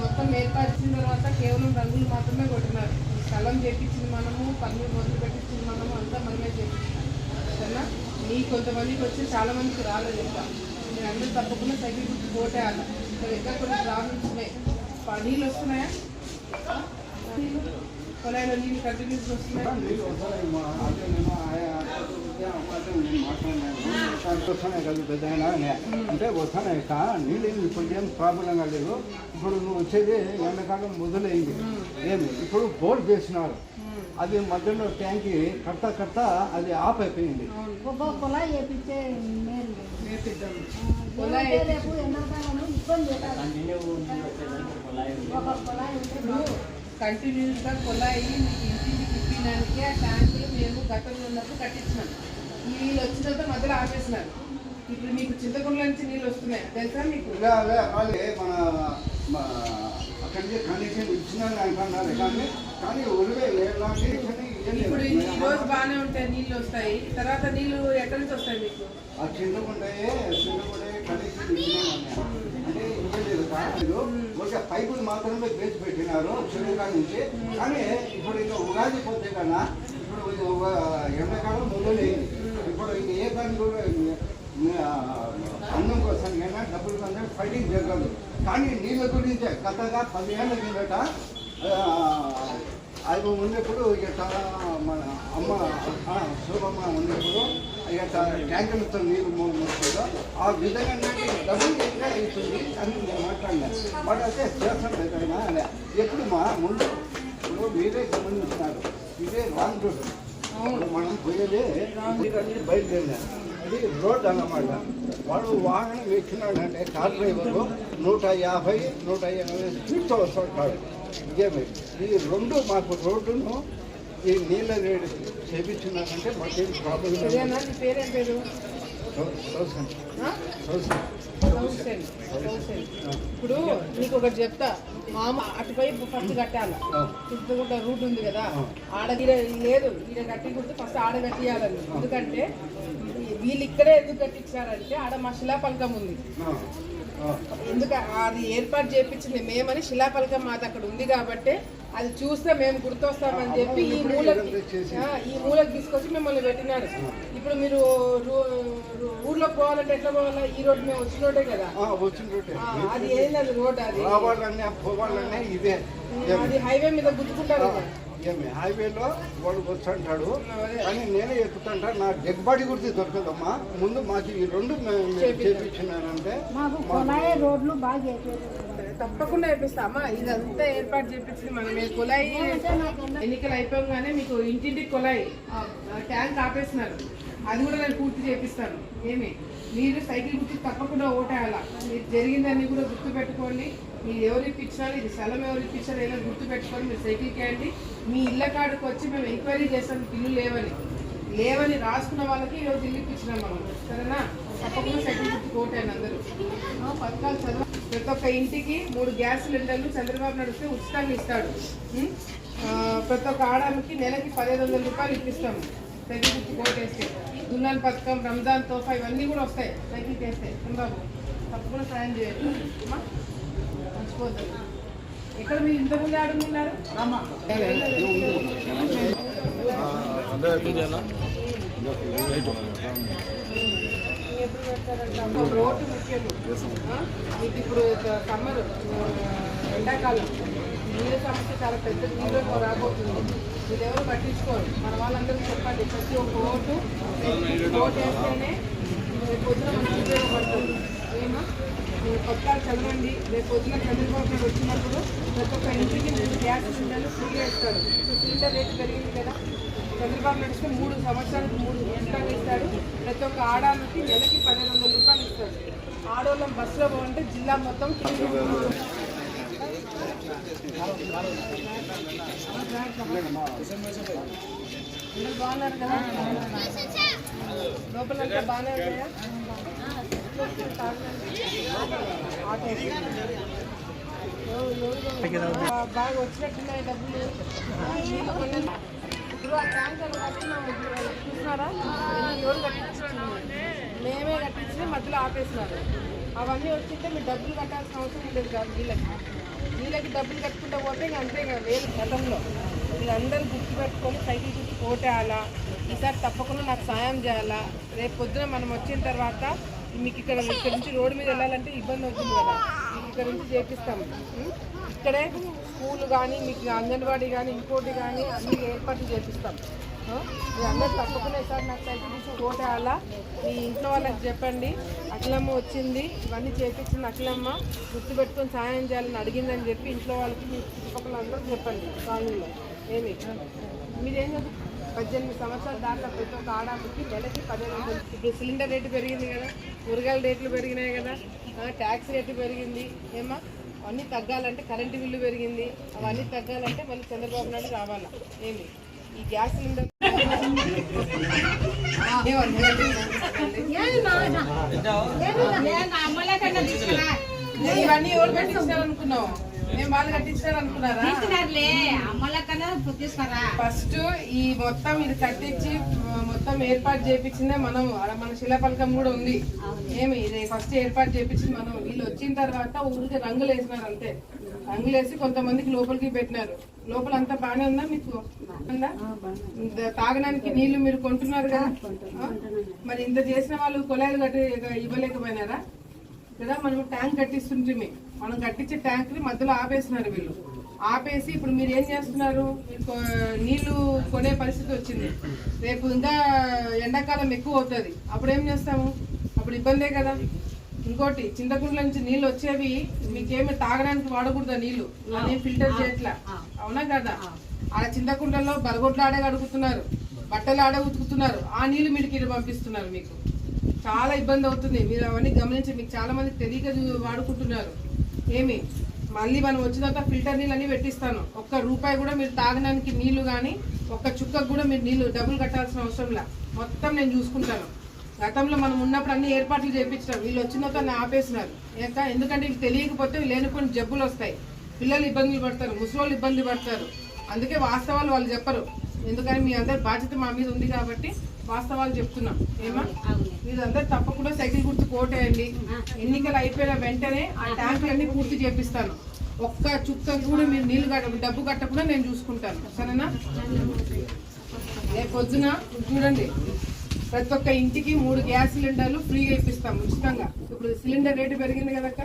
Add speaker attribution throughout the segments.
Speaker 1: మొత్తం ఏర్పరిచిన తర్వాత కేవలం రంగులు మాత్రమే కొట్టినారు స్థలం చేపించింది మనము పన్ను మొదలు పెట్టించింది మనము అంతా మనమే చేపించాం సరేనా మీ కొంతమందికి వచ్చి చాలా మందికి రాలేదు ఇంకా మీరు అందరూ తప్పకుండా సైకిల్ గుర్తు పోటేయాలి ఇక్కడ ఇంకా కొన్ని ప్రాబ్లమ్స్ ఉన్నాయి ప- నీళ్ళు వస్తున్నాయా? నీళ్ళు పొలాల్లో నీళ్ళు కంటిన్యూస్ వస్తున్నాయా
Speaker 2: కదా పెద్ద అంటే వస్తున్నాయి కా? నీళ్ళు ఏం ప్రాబ్లం లేదు ఇప్పుడు నువ్వు వచ్చేది ఎండాకాలం మొదలైంది. ఏమి? ఇప్పుడు బోర్ చేసినారు అది మధ్యలో ట్యాంకి కడతా కడతా అది ఆఫ్ అయిపోయింది.
Speaker 3: ఇబ్బంది. కుళాయి
Speaker 1: కంటిన్యూస్గా మీకు ఇంటికి తిప్పినానికి ఆ ట్యాంకులు మేము గతంలో ఉన్నప్పుడు కట్టించినాం. ఈ నీళ్ళు వచ్చిన తర్వాత మధ్యలో ఆపేసినారు. ఇప్పుడు మీకు చింతకుండ నుంచి నీళ్ళు వస్తున్నాయి. తెలుసా మీకు?
Speaker 2: వాళ్ళే మన మన అక్కడి నుంచి కండిషన్ ఇచ్చినాను కానీ కానీ ఎలాంటి
Speaker 1: ఇప్పుడు ఈ రోజు బాగానే ఉంటాయి నీళ్ళు వస్తాయి. తర్వాత నీళ్ళు ఎక్కడి నుంచి వస్తాయి మీకు?
Speaker 2: ఆ కండిషన్ ఇచ్చినాను అంటే ఇవ్వలేదు కాదు ఒక పైపులు మాత్రమే వేసి పెట్టినారు చెరువుగా నుంచి. కానీ ఇప్పుడు ఇంకా ఉగాది పోతే కన్నా ఇప్పుడు ఇది ఒక ఎండాకాలం మొదలైంది. ఇప్పుడు ఇంకా ఏ దాని కూడా అన్నం కోసం అయినా డబ్బులు కన్నా ఫైటింగ్ జరగదు. కానీ నీళ్ళ గురించే గతగా పదిహేళ్ళ కిందట ఆ, ఆయన ఉన్నప్పుడు ఇక మన అమ్మ శుభమ్మ ఉన్నప్పుడు ఇక ట్యాంకులతో నీళ్ళు మోస్తుందో ఆ విధంగా నాకు డబ్బులు ఇంకా అవుతుంది అని నేను మాట్లాడినాను బట్ అయితే చేస్తాం ఏదైనా అనే ఎప్పుడు మా ముందు ఇప్పుడు మీరే గమనిస్తున్నారు ఇదే రాంగ్ రోడ్ ఇప్పుడు మనం పోయేది ఇవన్నీ బయలుదేరినారు అది రోడ్ అన్నమాట వాడు వాహనం ఎక్కినాడంటే కార్ డ్రైవరు నూట యాభై నూట ఎనభై స్పీడ్తో వస్తుంటాడు ఇదేమి ఈ రెండు మాకు రోడ్డును ఈ నీళ్ళ రేడు చేపించినారంటే మాకేం ప్రాబ్లం
Speaker 1: ఇప్పుడు నీకు ఒకటి చెప్తా. మామ అటువైపు ఫస్ట్ కట్టాలి? చుట్టుకుంట రూట్ ఉంది కదా. ఆడ లేదు. ఈడ కట్టి గుర్తు ఫస్ట్ ఆడ కట్టియాలని. ఎందుకంటే వీళ్ళు ఇక్కడే ఎందుకు కట్టించారంటే ఆడ మా శిలాపలకం ఉంది. ఎందుకు అది ఏర్పాటు చేయించింది మేమని శిలాపలకం మాది అక్కడ ఉంది కాబట్టి అది చూస్తే మేము గుర్తొస్తామని చెప్పి ఈ మూలకి ఆ, ఈ మూలకి తీసుకొచ్చి మిమ్మల్ని పెట్టినారు. ఇప్పుడు మీరు ఊర్లోకి పోవాలంటే ఎట్లా పోవాలా? ఈ రోడ్డు మేము వచ్చిన రోడ్డే కదా. అది ఏంది అది రోడ్ అది?
Speaker 2: ఇదే.
Speaker 1: అది హైవే మీద.
Speaker 2: ఏమి హైవేలో వాడు వస్తుంటాడు. కానీ నేనే ఎక్కుతుంటా నా డెడ్ బాడీ గురించి దొరకదమ్మా. ముందు మాకు ఈ రెండు చేపించినారంటే
Speaker 3: మాకు కుళాయి రోడ్లు బాగా చేసేది
Speaker 1: తప్పకుండా వేపిస్తా అమ్మా ఇదంతా ఏర్పాటు చేపించింది మనం ఈ కుళాయి ఎన్నికలు అయిపోగానే మీకు ఇంటింటికి కుళాయి ట్యాంక్ ఆపేస్తున్నారు అది కూడా నేను పూర్తి చేపిస్తాను. ఏమి? మీరు సైకిల్ గుర్తు తప్పకుండా ఓటేయాలా? మీరు జరిగిందాన్ని కూడా గుర్తు పెట్టుకోండి మీరు ఎవరు ఇప్పించాలి? ఇది స్థలం ఎవరు ఇప్పించాలి ఏదో గుర్తుపెట్టుకొని మీరు సైకిల్కి వెళ్ళండి మీ ఇళ్ళ కాడికి వచ్చి మేము ఎంక్వైరీ చేస్తాం ఇల్లు లేవని. లేవని రాసుకున్న వాళ్ళకి ఈరోజు ఇల్లు ఇప్పించినాం మనం. సరేనా? తప్పకుండా అందరూ. ఆ, పథకాలు చదవ ప్రతి ఒక్క ఇంటికి మూడు గ్యాస్ సిలిండర్లు చంద్రబాబు నడిస్తే ఉచితంగా ఇస్తాడు. ప్రతి ఒక్క ఆడానికి నెలకి పదిహేను వందల రూపాయలు ఇప్పిస్తాము గుర్తు కోటేస్తే దున్నాన్ పథకం రంజాన్ తోఫా ఇవన్నీ కూడా వస్తాయి. సైకిల్ చేస్తే. చంద్రబాబు తప్పకుండా సాయం చేయండి అమ్మా మర్చిపోద్దు. ఎక్కడ మీరు ఇంతకుముందు ఆడుకున్నారు రోడ్డు ముఖ్యం మీకు ఇప్పుడు సమ్మర్ ఎండాకాలం. నీళ్ళ సమస్య చాలా పెద్ద నీళ్ళు రాబోతుంది. మీరు ఎవరు పట్టించుకోరు. మన వాళ్ళందరూ చెప్పండి. ప్రతి ఒక్క ఓటు ఓటు వేస్తేనే రేపు పొద్దున మనకు ఉపయోగపడుతుంది. ఏమో? మీరు చదవండి. రేపు పొద్దున చంద్రబాబు నాయుడు వచ్చినప్పుడు ప్రతి ఒక్క ఇంటికి గ్యాస్ సిలిండర్లు ఫ్రీగా వేస్తారు. సిలిండర్ రేటు పెరిగింది కదా. చంద్రబాబు నాయుడు వస్తే మూడు సంవత్సరాలకు మూడు ఉచితంగా ఇస్తాడు ప్రతి ఒక్క ఆడానికి నెలకి పన్నెండు వందల రూపాయలు ఇస్తాడు ఆడోళ్ళం బస్సులో పోవాలంటే జిల్లా మొత్తం అందరూ బాగున్నారు కదా బాగానే ఉన్నాయా బాగా వచ్చినట్టున్నాయి డబ్బులు. ఎన్ని ఎవరు కట్టించారు మేమే కట్టించి మధ్యలో ఆపేసినారు. అవన్నీ వచ్చింటే మీరు డబ్బులు కట్టాల్సిన అవసరం లేదు కాదు వీళ్ళకి. వీళ్ళకి డబ్బులు కట్టుకుంటూ పోతే ఇంకా అంతే కదా వేలు గతంలో. వీళ్ళందరూ గుర్తుపెట్టుకొని సైకిల్ గుర్తు కోటేయాలా ఈసారి తప్పకుండా నాకు సాయం చేయాలా? రేపు పొద్దున మనం వచ్చిన తర్వాత మీకు ఇక్కడ ఇక్కడ నుంచి రోడ్డు మీద వెళ్ళాలంటే ఇబ్బంది అవుతుంది కదా. మీకు ఇక్కడ నుంచి చేపిస్తాము? ఇక్కడే స్కూల్ కానీ మీకు అంగన్వాడీ కానీ ఇంకోటి కానీ అన్ని ఏర్పాట్లు చేపిస్తాం. మీరు అందరూ తప్పకుండా సార్ నాకు సైకిల్స్ గుర్తు మీ ఇంట్లో వాళ్ళకి చెప్పండి. అఖిలమ్మ వచ్చింది. ఇవన్నీ చేపించింది అఖిలమ్మ. గుర్తుపెట్టుకొని సాయం చేయాలని అడిగిందని చెప్పి ఇంట్లో వాళ్ళకి మీ చుట్టుపక్కల అందరూ చెప్పండి. కాలనీలో. ఏమి? మీరేం చదువు? పద్దెనిమిది సంవత్సరాల దాకా ప్రతి ఒక్క ఆడపిల్లకి నెలకి పదిహేను వందలు. ఇప్పుడు సిలిండర్ రేటు పెరిగింది కదా. కూరగాయల రేట్లు పెరిగినాయి కదా. ఆ, ట్యాక్స్ రేటు పెరిగింది. ఏమా అవన్నీ తగ్గాలంటే కరెంటు బిల్లు పెరిగింది. అవన్నీ తగ్గాలంటే మళ్ళీ చంద్రబాబు నాయుడు రావాలా? ఏమి ఈ గ్యాస్ సిలిండర్ నేను ఇవన్నీ ఎవరు కట్టించారు ఫస్ట్ ఈ మొత్తం ఇది కట్టించి మొత్తం ఏర్పాటు చేపించిందే మనం. మన శిలాపలకం కూడా ఉంది. ఏమి ఇది ఫస్ట్ ఏర్పాటు చేపించింది మనం. వీళ్ళు వచ్చిన తర్వాత ఊరికి రంగులు వేసినారు అంతే. రంగులు వేసి కొంతమందికి లోపలికి పెట్టినారు. లోపల అంతా బాగానే ఉందా మీకు? తాగడానికి నీళ్ళు మీరు కొంటున్నారు కదా? మరి ఇంత చేసిన వాళ్ళు కొలాయిలు కట్టి ఇవ్వలేకపోయినారా? కదా మనం ట్యాంక్ కట్టిస్తుంటే మనం కట్టించే ట్యాంక్ని మధ్యలో ఆపేసినారు వీళ్ళు. ఆపేసి ఇప్పుడు మీరు ఏం చేస్తున్నారు? నీళ్ళు కొనే పరిస్థితి వచ్చింది. రేపు ఇంకా ఎండాకాలం ఎక్కువ అవుతుంది. అప్పుడు ఏం చేస్తాము? అప్పుడు ఇబ్బందే కదా. ఇంకోటి చింతకుంట్ల నుంచి నీళ్ళు వచ్చేవి మీకేమి తాగడానికి వాడకూడదా నీళ్ళు అనే ఫిల్టర్ చేయట్లా? అవునా కదా? ఆడ చింతకుంటల్లో బరగొడ్లు ఆడే అడుగుతున్నారు బట్టలు ఆడే ఉతుకుతున్నారు. ఆ నీళ్ళు మీరు కింద పంపిస్తున్నారు మీకు. చాలా ఇబ్బంది అవుతుంది. మీరు అవన్నీ గమనించి మీకు చాలా మంది తెలియక వాడుకుంటున్నారు. ఏమి? మళ్ళీ మనం వచ్చిన తర్వాత ఫిల్టర్ నీళ్ళు అన్ని పెట్టిస్తాను. ఒక్క రూపాయి కూడా మీరు తాగడానికి నీళ్ళు కానీ ఒక్క చుక్కకు కూడా మీరు నీళ్ళు డబ్బులు కట్టాల్సిన అవసరం లే. మొత్తం నేను చూసుకుంటాను. గతంలో మనం ఉన్నప్పుడు అన్ని ఏర్పాట్లు చేపించడం వీళ్ళు వచ్చిన తర్వాత ఆపేసినారు. ఎందుకంటే వీళ్ళు తెలియకపోతే లేనిపోయిన జబ్బులు వస్తాయి. పిల్లలు ఇబ్బందులు పడతారు. ముసలోళ్ళు ఇబ్బంది పడతారు. అందుకే వాస్తవాలు వాళ్ళు చెప్పరు. ఎందుకని? మీ అందరి బాధ్యత మా మీద ఉంది కాబట్టి వాస్తవాలు చెప్తున్నాం. ఏమా? మీరందరూ తప్పకుండా సైకిల్ గుర్తు కోటేయండి. ఎన్నికలు అయిపోయిన వెంటనే ఆ ట్యాంకులన్నీ పూర్తి చేపిస్తాను. ఒక్క చుక్క కూడా మీరు నీళ్ళు కట్ట డబ్బు కట్టకుండా నేను చూసుకుంటాను. సరేనా? రేపు పొద్దున చూడండి. ప్రతి ఒక్క ఇంటికి మూడు గ్యాస్ సిలిండర్లు ఫ్రీగా ఇప్పిస్తాం ఉచితంగా. ఇప్పుడు సిలిండర్ రేటు పెరిగింది కదక్క?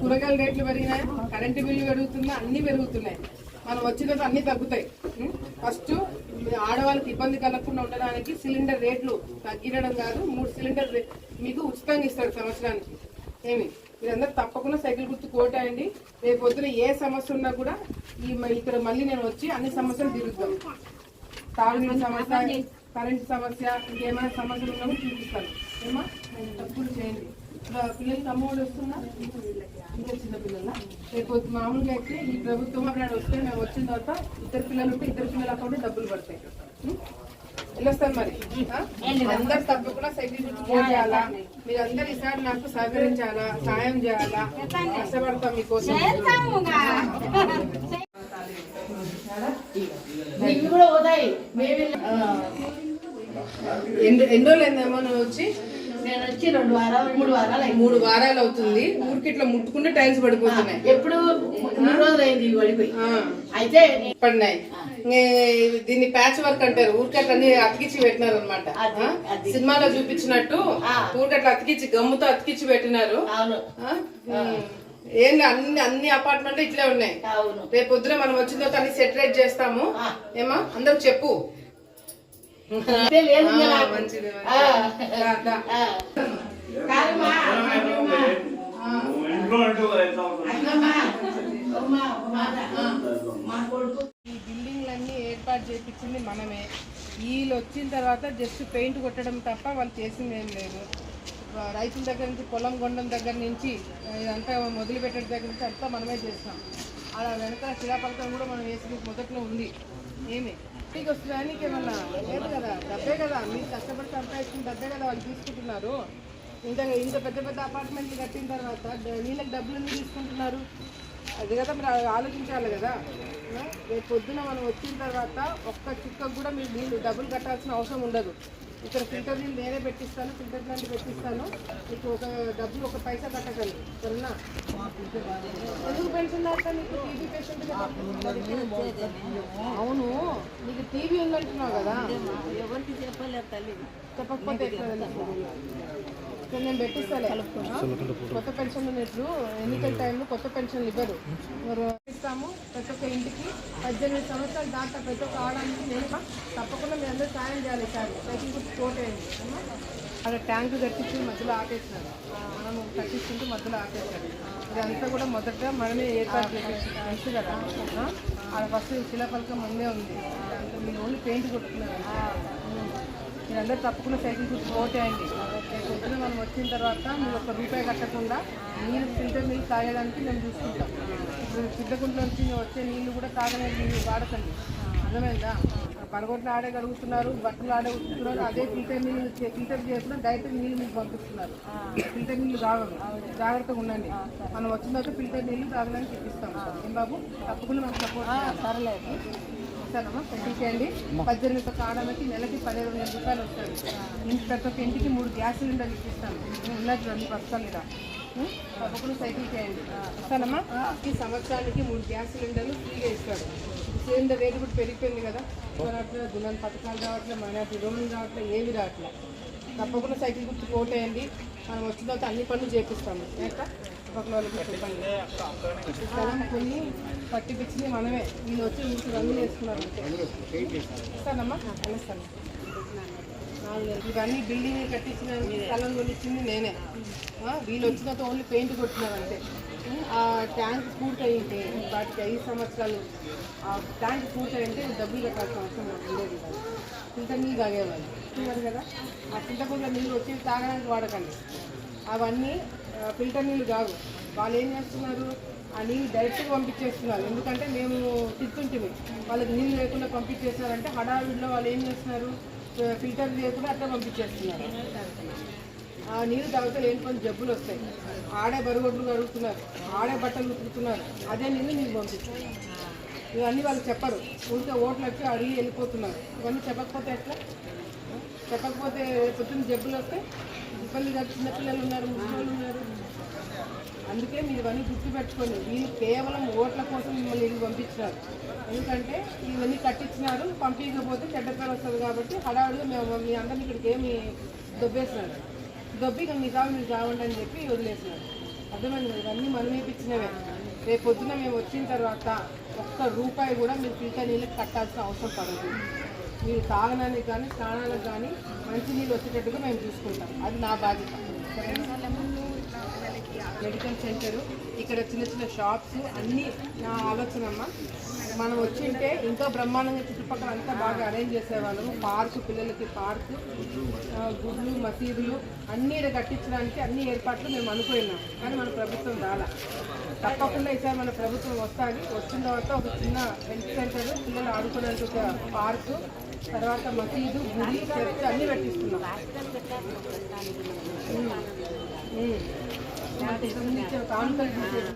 Speaker 1: కూరగాయల రేట్లు పెరిగినాయి? కరెంటు బిల్లు పెరుగుతుంది? అన్ని పెరుగుతున్నాయి. మనం వచ్చిన అన్ని తగ్గుతాయి? ఫస్ట్ ఆడవాళ్ళకి ఇబ్బంది కలగకుండా ఉండడానికి సిలిండర్ రేట్లు తగ్గిరడం కాదు మూడు సిలిండర్ మీకు ఉచితంగా ఇస్తారు సంవత్సరానికి. ఏమి? మీరందరూ తప్పకుండా సైకిల్ గుర్తు కోటాయండి. రేపు పొద్దున ఏ సమస్య ఉన్నా కూడా ఈ ఇక్కడ మళ్ళీ నేను వచ్చి అన్ని సమస్యలు తిరుగుతాను తాగునీరు సమస్య కరెంట్ సమస్య ఇంకేమైనా సమస్యలు ఉన్నా కూడా చూపిస్తాను. ఏమా తప్పులు చేయండి. పిల్లలకి అమ్మఒడి వస్తుందా ఇంకా చిన్న పిల్లల? రేపు పొద్దు- మామూలుగా అయితే ఈ ప్రభుత్వం అక్కడ వస్తే మేము వచ్చిన తర్వాత ఇద్దరు పిల్లలు ఉంటే ఇద్దరు పిల్లల అకౌంట్ డబ్బులు పడతాయి. ఉం? వెళ్ళొస్తాను మరి? అందరు తప్పకుండా సైకిల్ చేయాలా? మీరందరూ ఈసారి నాకు సహకరించాలా? సాయం చేయాలా? కష్టపడతాం మీకోసం. ఎన్ని రోజులు అయిందేమో నువ్వు వచ్చి?
Speaker 3: నేను వచ్చి రెండు వారాలు మూడు వారాలు అయింది.
Speaker 1: మూడు వారాలు అవుతుంది. ఊరికి ఇట్లా ముట్టుకుంటే టైల్స్ పడిపోతున్నాయి.
Speaker 3: ఎప్పుడు మూడు రోజులు అయింది ఇవి పడిపోయి.
Speaker 1: ఆ,
Speaker 3: అయితే
Speaker 1: పడినాయి. దీన్ని ప్యాచ్ వర్క్ అంటారు. ఊరికట్ల అన్ని అతికిచ్చి పెట్టినారు అనమాట. సినిమాలో చూపించినట్టు. ఊరికట్ల అతికిచ్చి గమ్ముతో అతికిచ్చి పెట్టినారు. ఏం అన్ని అన్ని అపార్ట్మెంట్ ఇట్లే ఉన్నాయి.
Speaker 3: అవును.
Speaker 1: రేపు పొద్దున మనం వచ్చిన తర్వాత అన్ని సెటరేట్ చేస్తాము. ఏమా? అందరూ చెప్పు. ఈ బిల్డింగ్లన్నీ ఏర్పాటు చేయించింది మనమే. వీళ్ళు వచ్చిన తర్వాత జస్ట్ పెయింట్ కొట్టడం తప్ప వాళ్ళు చేసింది ఏం లేదు రైతుల దగ్గర నుంచి పొలం కొండం దగ్గర నుంచి ఇదంతా మొదలు పెట్టడం దగ్గర నుంచి అంతా మనమే చేస్తాం అలా వెనక శిలాపలకం కూడా మనం వేసి మొదట్లో ఉంది. ఏమి? మీకు వస్తుందా నీకేమన్నా లేదు కదా? డబ్బే కదా? మీరు కష్టపడి సంపాదించిన డబ్బే కదా వాళ్ళు తీసుకుంటున్నారు. ఇంత ఇంత పెద్ద పెద్ద అపార్ట్మెంట్లు కట్టిన తర్వాత నీళ్ళకి డబ్బులు ఎందుకు తీసుకుంటున్నారు? అది కదా మీరు ఆలోచించాలి కదా. రేపు పొద్దున మనం వచ్చిన తర్వాత ఒక్క చుక్కకు కూడా మీరు నీళ్ళు డబ్బులు కట్టాల్సిన అవసరం ఉండదు. ఇక్కడ ఫిల్టర్ నీళ్ళు నేనే పెట్టిస్తాను ఫిల్టర్ ప్లాంట్ పెట్టిస్తాను. మీకు ఒక డబ్బులు ఒక పైసా కట్టగలరు సరేనా? ఎందుకు పెన్షన్ దాకా మీకు టీబీ పేషెంట్ కదా టీవీ ఉందంటున్నావు కదా?
Speaker 3: ఎవరికి చెప్పలేదు తల్లి.
Speaker 1: చెప్పకపోతే నేను పెట్టిస్తాలే. కొత్త పెన్షన్ ఉన్నట్లు ఎన్నికల టైంలో కొత్త పెన్షన్లు ఇవ్వరు. మరి ఇస్తాము ప్రతి ఒక్క ఇంటికి. పద్దెనిమిది సంవత్సరాలు దాకా ప్రతి ఒక్క ఆడానికి నేను తప్పకుండా మీ అందరూ సాయం చేయాలి సార్. సైకిల్ గుర్తు కోటేయండి అక్కడ ట్యాంక్ కట్టించి మధ్యలో ఆపేసినారు. మనం కట్టించుకుంటూ మధ్యలో ఆపేశారు. ఇదంతా కూడా మొదట మనమే ఏర్పాటు చేసేసి తెలుసు కదా? ఆ? ఆడ ఫస్ట్ శిలాఫలకం ముందే ఉంది. మీరు ఓన్లీ పెయింట్ కొట్టుకున్నారు మీరందరూ తప్పకుండా సైకిల్ గుర్తు ఓటేయండి రేపు పొద్దున మనం వచ్చిన తర్వాత మీరు ఒక రూపాయి కట్టకుండా నీళ్ళు ఫిల్టర్ నీళ్ళు తాగడానికి మేము చూసుకుంటాం. ఇప్పుడు సిద్ధగుంట నుంచి వచ్చే నీళ్ళు కూడా తాగలేదు నీళ్ళు వాడకండి. అర్థమైందా? పరగొట్లు ఆడే కడుగుతున్నారు బట్టలు ఆడే ఉతుకుతున్నారు అదే ఫిల్టర్ నీళ్ళు ఫిల్టర్ చేయకుండా డైరెక్ట్ నీళ్ళు మీకు పంపిస్తున్నారు. ఫిల్టర్ నీళ్ళు తాగదు జాగ్రత్తగా ఉండండి. మనం వచ్చిన తర్వాత ఫిల్టర్ నీళ్ళు తాగడానికి ఇప్పిస్తాం. ఏం బాబు? తప్పకుండా మనకు సపోర్ట్ సరలేదు ఇస్తానమ్మా పెట్టించేయండి. పద్దెనిమిది ఒక్క నెలకి పదిహేడు వేల రూపాయలు వస్తుంది ఇంటి ప్రతి ఒక్క ఇంటికి మూడు గ్యాస్ సిలిండర్లు ఇప్పిస్తాను. ఉన్నది రెండు బస్తాలు మీద తప్పకుండా సైకిల్ చేయండి. ఇస్తానమ్మా ఈ సంవత్సరానికి మూడు గ్యాస్ సిలిండర్లు ఫ్రీగా ఇస్తాడు. సిలిండర్ రేటు కూడా పెరిగిపోయింది కదా. రావట్లేదు దులాన్ పథకాలు రావట్లే మనకి లోన్లు రావట్లే ఏవి రావట్లేదు తప్పకుండా సైకిల్ గుర్తు కోటేయండి మనం వచ్చిన తర్వాత అన్ని పనులు చేపిస్తాము. చుట్టుపక్కల పక్కన వాళ్ళకి చెప్పండి. స్థలం కొన్ని పట్టిపించింది మనమే. వీళ్ళు వచ్చి ఊరికి రంగులు వేసుకున్నారు ఇస్తానమ్మా? ఇవన్నీ బిల్డింగ్ కట్టించిన స్థలం కొనిచ్చింది నేనే. వీళ్ళు వచ్చినంత ఓన్లీ పెయింట్ కొట్టినారంటే ఆ ట్యాంక్ పూర్తయింటే వాటికి ఐదు సంవత్సరాలు. ఆ ట్యాంక్ పూర్తయింటే డబ్బులు కట్టాల్సిన అవసరం ఉండేది కాదు. ఫిల్టర్ నీళ్ళు తాగేవాళ్ళు. కదా. ఆ చింతకుండా నీళ్ళు వచ్చి తాగడానికి వాడకండి. అవన్నీ ఫిల్టర్ నీళ్ళు కాదు. వాళ్ళు ఏం చేస్తున్నారు? ఆ నీళ్ళు డైరెక్ట్గా పంపించేస్తున్నారు. ఎందుకంటే మేము తిట్టుంటిమి. వాళ్ళకి నీళ్ళు లేకుండా పంపించేస్తున్నారంటే హడావిడిలో వాళ్ళు ఏం చేస్తున్నారు? ఫిల్టర్ లేకుండా అట్లా పంపించేస్తున్నారు. ఆ నీళ్ళు తాగితే లేని కొన్ని జబ్బులు వస్తాయి. ఆడే బరుగొడ్లు కడుగుతున్నారు. ఆడే బట్టలు ఉతుకుతున్నారు. అదే నీళ్ళు నీళ్ళు పంపిస్తున్నారు ఇవన్నీ వాళ్ళు చెప్పరు. ఊరికే ఓట్లు వచ్చి అడిగి వెళ్ళిపోతున్నారు. ఇవన్నీ చెప్పకపోతే ఎట్లా? చెప్పకపోతే పొద్దున్న జబ్బులు వస్తే ఇబ్బంది కాదు. చిన్నపిల్లలు ఉన్నారు ముసలి ఉన్నారు. అందుకే మీరు ఇవన్నీ గుర్తుపెట్టుకోండి వీళ్ళు కేవలం ఓట్ల కోసం మిమ్మల్ని ఇల్లు పంపించినారు. ఎందుకంటే ఇవన్నీ కట్టించినారు పంపించకపోతే చెడ్డ పేరు వస్తుంది కాబట్టి హడావుడిగా మేము మీ అందరిని ఇక్కడికి ఏమి దొబ్బేసినారు. దొబ్బి ఇక మీ సాగు మీరు కావండి అని చెప్పి వదిలేసినారు. అర్థమైంది ఇవన్నీ మనం ఇప్పించినవే రేపు పొద్దున మేము వచ్చిన తర్వాత ఒక్క రూపాయి కూడా మీరు ఫిల్టర్ నీళ్ళకి కట్టాల్సిన అవసరం పడదు. మీరు తాగడానికి కానీ స్నానాలకు కానీ మంచి నీళ్ళు వచ్చేటట్టుగా మేము చూసుకుంటాం. అది నా బాధ్యత. మెడికల్ సెంటర్ ఇక్కడ చిన్న చిన్న షాప్స్ అన్నీ నా ఆలోచన అమ్మ మనం వచ్చింటే ఇంకా బ్రహ్మాండంగా చుట్టుపక్కల అంతా బాగా అరేంజ్ చేసేవాళ్ళము. పార్క్ పిల్లలకి పార్కు గుడ్లు మసీదులు అన్నీ కట్టించడానికి అన్ని ఏర్పాట్లు మేము అనుకున్నాం. కానీ మన ప్రభుత్వం రాలా. తప్పకుండా ఈసారి మన ప్రభుత్వం వస్తుంది. వచ్చిన తర్వాత ఒక చిన్న హెల్త్ సెంటర్ పిల్లలు ఆడుకోవడానికి ఒక పార్కు తర్వాత మసీదు గుడి చర్చ్ అన్నీ పెట్టిస్తున్నాం ఉమ్. ఉమ్. మాకు ఇంతకుముందు ఇచ్చిన కానుకలు